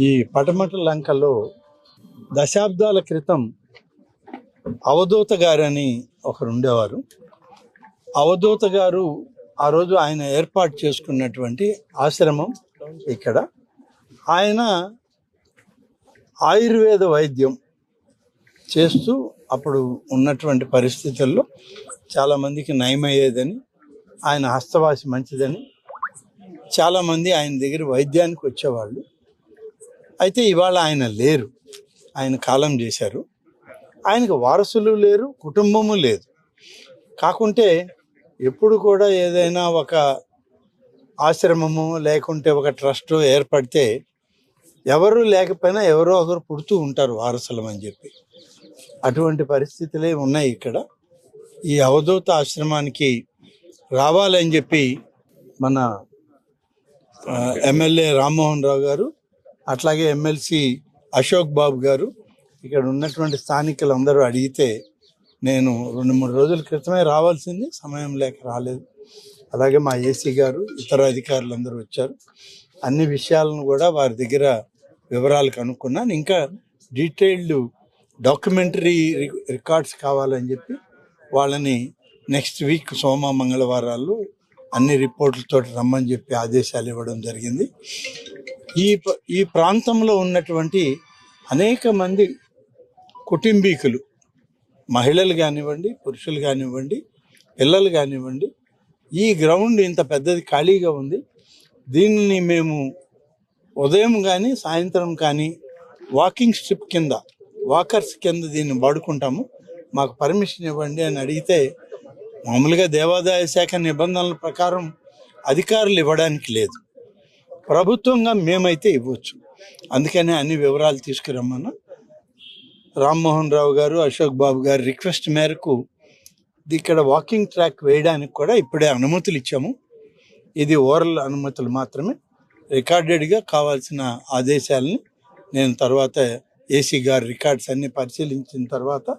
ఈ పటమట లంకలో దశాబ్దాల క్రితం అవధూత గారని ఒకరు ఉండేవారు. అవధూత గారు ఆ రోజు ఆయన ఏర్పాటు చేసుకున్నటువంటి ఆశ్రమం ఇక్కడ. ఆయన ఆయుర్వేద వైద్యం చేస్తూ అప్పుడు ఉన్నటువంటి పరిస్థితుల్లో చాలామందికి నయమయ్యేదని ఆయన హస్తవాసి మంచిదని చాలామంది ఆయన దగ్గర వైద్యానికి వచ్చేవాళ్ళు. అయితే ఇవాళ ఆయన లేరు. ఆయన కాలం చేశారు. ఆయనకు వారసులు లేరు కుటుంబము లేదు. కాకుంటే ఎప్పుడు కూడా ఏదైనా ఒక ఆశ్రమము లేకుంటే ఒక ట్రస్ట్ ఏర్పడితే ఎవరు లేకపోయినా ఎవరో ఒకరు పుడుతూ ఉంటారు వారసులం అని చెప్పి. అటువంటి పరిస్థితులే ఉన్నాయి ఇక్కడ. ఈ అవధూత ఆశ్రమానికి రావాలని చెప్పి మన ఎమ్మెల్యే రామ్మోహన్ రావు గారు అట్లాగే ఎమ్మెల్సీ అశోక్ బాబు గారు ఇక్కడ ఉన్నటువంటి స్థానికులు అందరూ అడిగితే నేను రెండు మూడు రోజుల క్రితమే రావాల్సింది సమయం లేక రాలేదు. అలాగే మా ఏసీ గారు ఇతర అధికారులు అందరూ వచ్చారు. అన్ని విషయాలను కూడా వారి దగ్గర వివరాలు కనుక్కున్నాను ఇంకా డీటెయిల్డ్ డాక్యుమెంటరీ రికార్డ్స్ కావాలని చెప్పి వాళ్ళని నెక్స్ట్ వీక్ సోమ మంగళవారాలు అన్ని రిపోర్ట్లతో రమ్మని చెప్పి ఆదేశాలు ఇవ్వడం జరిగింది. ఈ ప- ఈ ప్రాంతంలో ఉన్నటువంటి అనేక మంది కుటుంబీకులు మహిళలు కానివ్వండి పురుషులు కానివ్వండి పిల్లలు కానివ్వండి ఈ గ్రౌండ్ ఇంత పెద్దది ఖాళీగా ఉంది. దీనిని మేము ఉదయం కానీ సాయంత్రం కానీ వాకింగ్ స్ట్రిప్ కింద వాకర్స్ కింద దీన్ని వాడుకుంటాము. మాకు పర్మిషన్ ఇవ్వండి అని అడిగితే మామూలుగా దేవాదాయ శాఖ నిబంధనల ప్రకారం అధికారులు ఇవ్వడానికి లేదు. ప్రభుత్వంగా మేమైతే ఇవ్వచ్చు. అందుకనే అన్ని వివరాలు తీసుకురమ్మన్నా రామ్మోహన్ రావు గారు అశోక్ బాబు గారి రిక్వెస్ట్ మేరకు ఇక్కడ వాకింగ్ ట్రాక్ వేయడానికి కూడా ఇప్పుడే అనుమతులు ఇచ్చాము. ఇది ఓరల్ అనుమతులు మాత్రమే. రికార్డెడ్గా కావాల్సిన ఆదేశాలని నేను తర్వాత ఏసీ గారి రికార్డ్స్ అన్ని పరిశీలించిన తర్వాత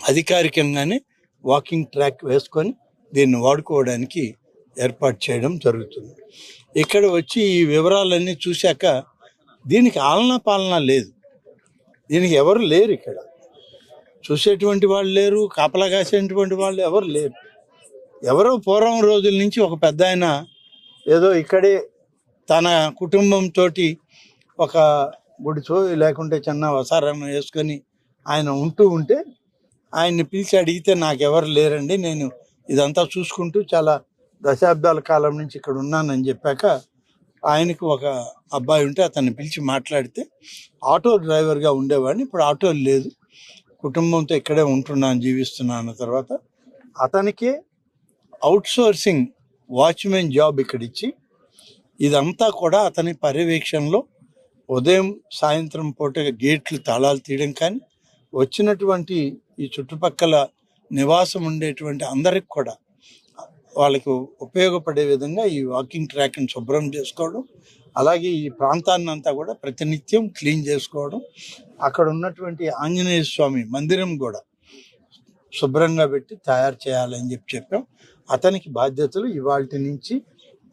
అధికారికంగానే వాకింగ్ ట్రాక్ వేసుకొని దీన్ని వాడుకోవడానికి ఏర్పాటు చేయడం జరుగుతుంది. ఇక్కడ వచ్చి ఈ వివరాలన్నీ చూశాక దీనికి ఆలనా పాలన లేదు. దీనికి ఎవరు లేరు ఇక్కడ. చూసేటువంటి వాళ్ళు లేరు కాపలా కాసేటువంటి వాళ్ళు ఎవరు లేరు. ఎవరో పూర్వం రోజుల నుంచి ఒక పెద్ద ఆయన ఏదో ఇక్కడే తన కుటుంబంతో ఒక గుడిచో లేకుంటే చిన్న వసారం వేసుకొని ఆయన ఉంటూ ఉంటే ఆయన్ని పిలిచి అడిగితే నాకెవరు లేరండి నేను ఇదంతా చూసుకుంటూ చాలా దశాబ్దాల కాలం నుంచి ఇక్కడ ఉన్నానని చెప్పాక ఆయనకు ఒక అబ్బాయి ఉంటే అతన్ని పిలిచి మాట్లాడితే ఆటో డ్రైవర్గా ఉండేవాడిని. ఇప్పుడు ఆటో లేదు. కుటుంబంతో ఇక్కడే ఉంటున్నాను జీవిస్తున్నాను. అన్న తర్వాత అతనికే అవుట్సోర్సింగ్ వాచ్మెన్ జాబ్ ఇక్కడ ఇచ్చి ఇదంతా కూడా అతని పర్యవేక్షణలో ఉదయం సాయంత్రం పూట గేట్లు తాళాలు తీయడం కానీ వచ్చినటువంటి ఈ చుట్టుపక్కల నివాసం ఉండేటువంటి అందరికి కూడా వాళ్ళకు ఉపయోగపడే విధంగా ఈ వాకింగ్ ట్రాక్ని శుభ్రం చేసుకోవడం అలాగే ఈ ప్రాంతాన్ని అంతా కూడా ప్రతినిత్యం క్లీన్ చేసుకోవడం అక్కడ ఉన్నటువంటి ఆంజనేయ స్వామి మందిరం కూడా శుభ్రంగా పెట్టి తయారు చేయాలని చెప్పి చెప్పాం. అతనికి బాధ్యతలు ఇవాళ నుంచి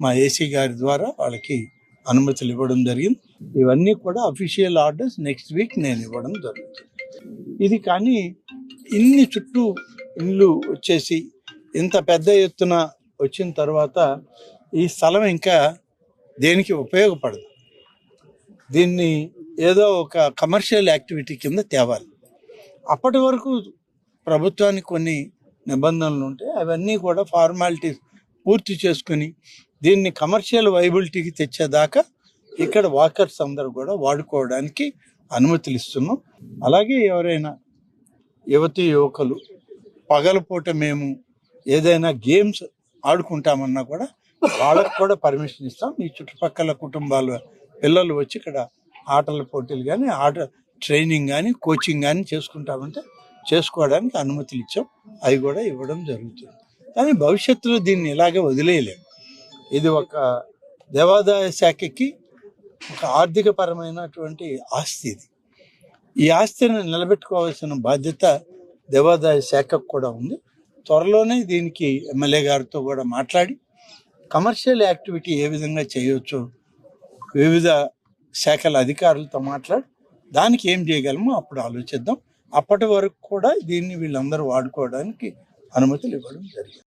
మా ఏసీ గారి ద్వారా వాళ్ళకి అనుమతులు ఇవ్వడం జరిగింది. ఇవన్నీ కూడా అఫీషియల్ ఆర్డర్స్ నెక్స్ట్ వీక్ నేను ఇవ్వడం జరుగుతుంది. ఇది కానీ ఇన్ని చుట్టూ ఇల్లు వచ్చేసి ఇంత పెద్ద ఎత్తున వచ్చిన తర్వాత ఈ స్థలం ఇంకా దేనికి ఉపయోగపడదు. దీన్ని ఏదో ఒక కమర్షియల్ యాక్టివిటీ కింద తేవాలి. అప్పటి వరకు ప్రభుత్వానికి కొన్ని నిబంధనలు ఉంటాయి అవన్నీ కూడా ఫార్మాలిటీస్ పూర్తి చేసుకుని దీన్ని కమర్షియల్ వైబిలిటీకి తెచ్చేదాకా ఇక్కడ వాకర్స్ అందరూ కూడా వాడుకోవడానికి అనుమతులు ఇస్తున్నాం. అలాగే ఎవరైనా యువతి యువకులు పగలపూట మేము ఏదైనా గేమ్స్ ఆడుకుంటామన్నా కూడా వాళ్ళకు కూడా పర్మిషన్ ఇస్తాం. ఈ చుట్టుపక్కల కుటుంబాలు పిల్లలు వచ్చి ఇక్కడ ఆటల పోటీలు కానీ ఆట ట్రైనింగ్ కానీ కోచింగ్ కానీ చేసుకుంటామంటే చేసుకోవడానికి అనుమతులు ఇచ్చాం. అవి కూడా ఇవ్వడం జరుగుతుంది. కానీ భవిష్యత్తులో దీన్ని ఇలాగే వదిలేయలేము ఇది ఒక దేవాదాయ శాఖకి ఒక ఆర్థిక పరమైనటువంటి ఆస్తి ఇది. ఈ ఆస్తిని నిలబెట్టుకోవాల్సిన బాధ్యత దేవాదాయ శాఖకు కూడా ఉంది. త్వరలోనే దీనికి ఎమ్మెల్యే గారితో కూడా మాట్లాడి కమర్షియల్ యాక్టివిటీ ఏ విధంగా చేయొచ్చు వివిధ శాఖల అధికారులతో మాట్లాడి దానికి ఏం చేయగలమో అప్పుడు ఆలోచిద్దాం. అప్పటి వరకు కూడా దీన్ని వీళ్ళందరూ వాడుకోవడానికి అనుమతులు ఇవ్వడం జరిగింది.